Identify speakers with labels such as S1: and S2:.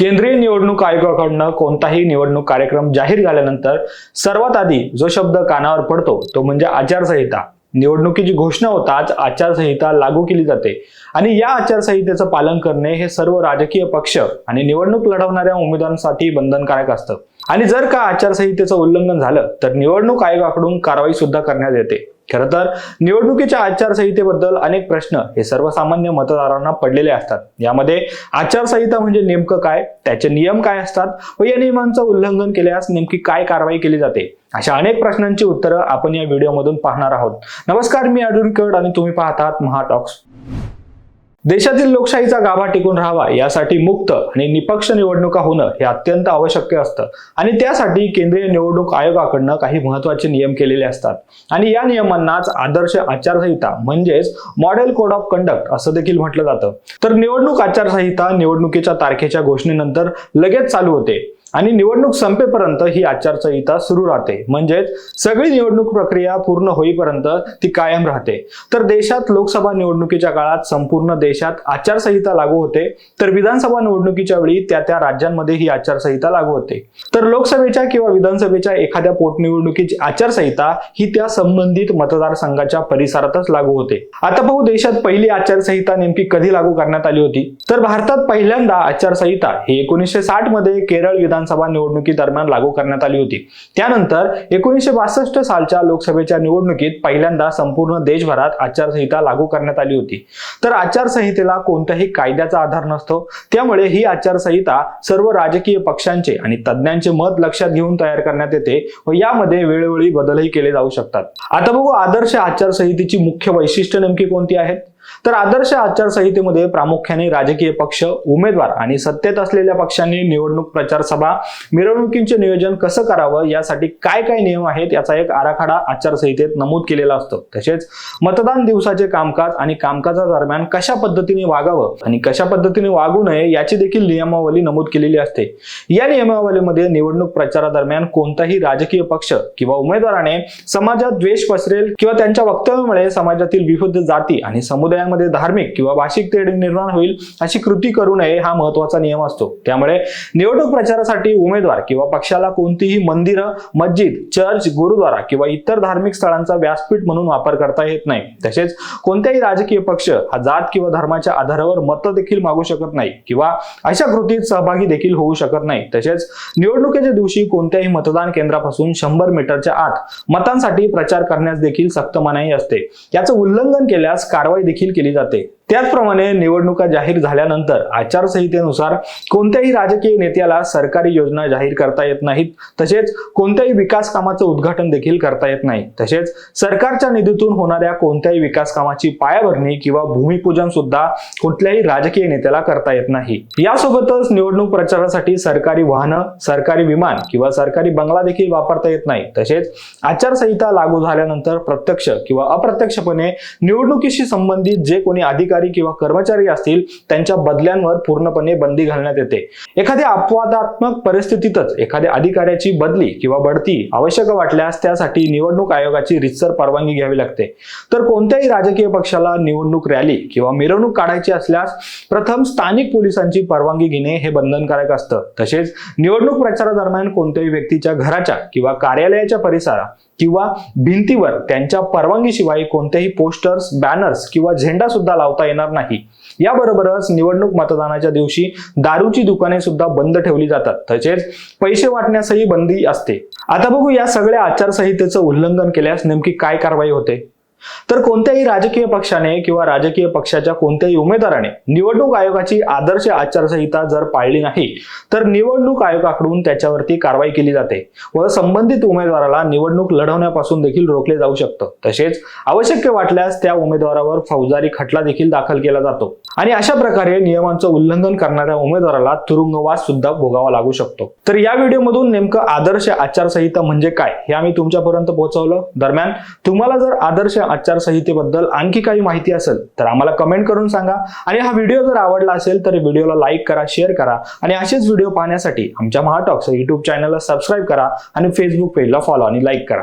S1: केंद्रीय निवडणूक आयोगाकडनं कोणताही निवडणूक कार्यक्रम जाहीर झाल्यानंतर सर्वात आधी जो शब्द कानावर पडतो तो म्हणजे आचारसंहिता. निवडणुकीची घोषणा होताच आचारसंहिता लागू केली जाते. आणि या आचारसंहितेचं पालन करणे हे सर्व राजकीय पक्ष आणि निवडणूक लढवणाऱ्या उमेदवारांसाठी बंधनकारक असतं. आणि जर का आचारसंहितेचं उल्लंघन झालं तर निवडणूक आयोगाकडून कारवाई सुद्धा करण्यात येते. खरं तर निवडणुकीच्या आचारसंहितेबद्दल अनेक प्रश्न हे सर्वसामान्य मतदारांना पडलेले असतात. यामध्ये आचारसंहिता म्हणजे नेमकं काय त्याचे नियम काय असतात व या नियमांचं उल्लंघन केल्यास नेमकी काय कारवाई केली जाते? अशा अनेक प्रश्नांची उत्तरं आपण या व्हिडिओमधून पाहणार आहोत. नमस्कार मी अर्जुन कड आणि तुम्ही पाहतात महाटॉक्स देशातील लोकशाहीचा गाभा टिकून राहावा यासाठी मुक्त आणि निपक्ष निवडणुका होणं हे अत्यंत आवश्यक असतं. आणि त्यासाठी केंद्रीय निवडणूक आयोगाकडनं काही महत्त्वाचे नियम केलेले असतात. आणि या नियमांनाच आदर्श आचारसंहिता म्हणजेच मॉडेल कोड ऑफ कंडक्ट असं देखील म्हटलं जातं. तर निवडणूक आचारसंहिता निवडणुकीच्या तारखेच्या घोषणेनंतर लगेच चालू होते. आणि निवडणूक संपेपर्यंत ही आचारसंहिता सुरू राहते. म्हणजेच सगळी निवडणूक प्रक्रिया पूर्ण होईपर्यंत ती कायम राहते. तर देशात लोकसभा निवडणुकीच्या काळात संपूर्ण देशात आचारसंहिता लागू होते. तर विधानसभा निवडणुकीच्या वेळी त्या त्या राज्यांमध्ये ही आचारसंहिता लागू होते. तर लोकसभेच्या किंवा विधानसभेच्या एखाद्या पोटनिवडणुकीची आचारसंहिता ही त्या संबंधित मतदारसंघाच्या परिसरातच लागू होते. आता पाहू देशात पहिली आचारसंहिता नेमकी कधी लागू करण्यात आली होती? तर भारतात पहिल्यांदा आचारसंहिता ही एकोणीसशे साठमध्ये केरळ विधान विधानसभा निवडणुकी दरम्यान लागू करण्यात आली होती. त्यानंतर एकोणीसशे बासष्ट सालच्या लोकसभेच्या निवडणुकीत पहिल्यांदा संपूर्ण देशभरात आचारसंहिता लागू करण्यात आली होती. तर आचारसंहितेला कोणत्याही कायद्याचा आधार नसतो. त्यामुळे ही आचारसंहिता सर्व राजकीय पक्षांचे आणि तज्ज्ञांचे मत लक्षात घेऊन तयार करण्यात येते व यामध्ये वेळोवेळी बदलही केले जाऊ शकतात. आता बघू आदर्श आचारसंहितेची मुख्य वैशिष्ट्य नेमकी कोणती आहेत? तर आदर्श आचारसंहितेमध्ये प्रामुख्याने राजकीय पक्ष उमेदवार आणि सत्तेत असलेल्या पक्षांनी निवडणूक प्रचार सभा मिरवणुकींचे नियोजन कसं करावं यासाठी काय काय नियम आहेत याचा एक आराखडा आचारसंहितेत नमूद केलेला असतो. तसेच मतदान दिवसाचे कामकाज आणि कामकाजादरम्यान कशा पद्धतीने वागावं आणि कशा पद्धतीने वागू नये याची देखील नियमावली नमूद केलेली असते. या नियमावलीमध्ये निवडणूक प्रचारादरम्यान कोणताही राजकीय पक्ष किंवा उमेदवाराने समाजात द्वेष पसरेल किंवा त्यांच्या वक्तव्यामुळे समाजातील विविध जाती आणि समुदाय समुदायामध्ये धार्मिक किंवा भाषिक तेढ निर्माण होईल अशी कृती करू नये हा महत्त्वाचा नियम असतो. त्यामुळे निवडणूक प्रचारासाठी उमेदवार किंवा पक्षाला कोणतीही मंदिरं मस्जिद चर्च गुरुद्वारा किंवा इतर धार्मिक स्थळांचा व्यासपीठ म्हणून वापर करता येत नाही. तसेच कोणत्याही राजकीय पक्ष हा जात किंवा धर्माच्या आधारावर मत देखील मागू शकत नाही किंवा अशा कृतीत सहभागी देखील होऊ शकत नाही. तसेच निवडणुकीच्या दिवशी कोणत्याही मतदान केंद्रापासून शंभर मीटरच्या आत मतांसाठी प्रचार करण्यास देखील सक्त मनाई असते. याचं उल्लंघन केल्यास कारवाई देखील केली जाते. त्याचप्रमाणे निवडणुका जाहीर झाल्यानंतर आचारसंहितेनुसार कोणत्याही राजकीय नेत्याला सरकारी योजना जाहीर करता येत नाहीत. तसेच कोणत्याही विकास कामाचं उद्घाटन देखील करता येत नाही. तसेच सरकारच्या निधीतून होणाऱ्या कोणत्याही विकास कामाची पायाभरणी किंवा भूमिपूजन सुद्धा कुठल्याही राजकीय नेत्याला करता येत नाही. यासोबतच निवडणूक प्रचारासाठी सरकारी वाहनं सरकारी विमान किंवा सरकारी बंगला देखील वापरता येत नाही. तसेच आचारसंहिता लागू झाल्यानंतर प्रत्यक्ष किंवा अप्रत्यक्षपणे निवडणुकीशी संबंधित जे कोणी अधिकारी अधिकारी किंवा कर्मचारी असतील त्यांच्या बदल्यांवर पूर्णपणे बंदी घालण्यात येते. एखाद्या अपवादात्मक परिस्थितीतच एखाद्या अधिकाऱ्याची बदली किंवा बढती आवश्यक वाटल्यास त्यासाठी निवडणूक आयोगाची रितसर परवानगी घ्यावी लागते. तर कोणत्याही राजकीय पक्षाला निवडणूक रॅली किंवा मिरवणूक काढायची असल्यास प्रथम स्थानिक पोलिसांची परवानगी घेणे हे बंधनकारक असतं. तसेच निवडणूक प्रचारादरम्यान कोणत्याही व्यक्तीच्या घराच्या किंवा कार्यालयाच्या परिसरात किंवा भिंतीवर त्यांच्या परवानगीशिवाय कोणतेही पोस्टर्स बॅनर्स किंवा झेंडा सुद्धा लावता येणार नाही. याबरोबरच निवडणूक मतदानाच्या दिवशी दारूची दुकाने सुद्धा बंद ठेवली जातात. तसेच पैसे वाटण्यासही बंदी असते. आता बघू या सगळ्या आचारसंहितेचं उल्लंघन केल्यास नेमकी काय कारवाई होते? तर कोणत्याही राजकीय पक्षाने किंवा राजकीय पक्षाच्या कोणत्याही उमेदवाराने निवडणूक आयोगाची आदर्श आचारसंहिता जर पाळली नाही तर निवडणूक आयोगाकडून त्याच्यावरती कारवाई केली जाते व संबंधित उमेदवाराला निवडणूक लढवण्यापासून देखील रोखले जाऊ शकतं. तसेच आवश्यक वाटल्यास त्या उमेदवारावर फौजदारी खटला देखील दाखल केला जातो. आणि अशा प्रकारे नियमांचं उल्लंघन करणाऱ्या उमेदवाराला तुरुंगवास सुद्धा भोगावा लागू शकतो. तर या व्हिडिओमधून नेमकं आदर्श आचारसंहिता म्हणजे काय हे आम्ही तुमच्यापर्यंत पोहोचवलं. दरम्यान तुम्हाला जर आदर्श आचारसंहितेबद्दल आणखी काही माहिती असेल तर आम्हाला कमेंट करून सांगा. आणि हा व्हिडिओ जर आवडला असेल तर व्हिडिओला लाईक करा शेअर करा. आणि असेच व्हिडिओ पाहण्यासाठी आमच्या महाटॉक्स युट्यूब चॅनलला सबस्क्राईब करा आणि फेसबुक पेजला फॉलो आणि लाईक करा.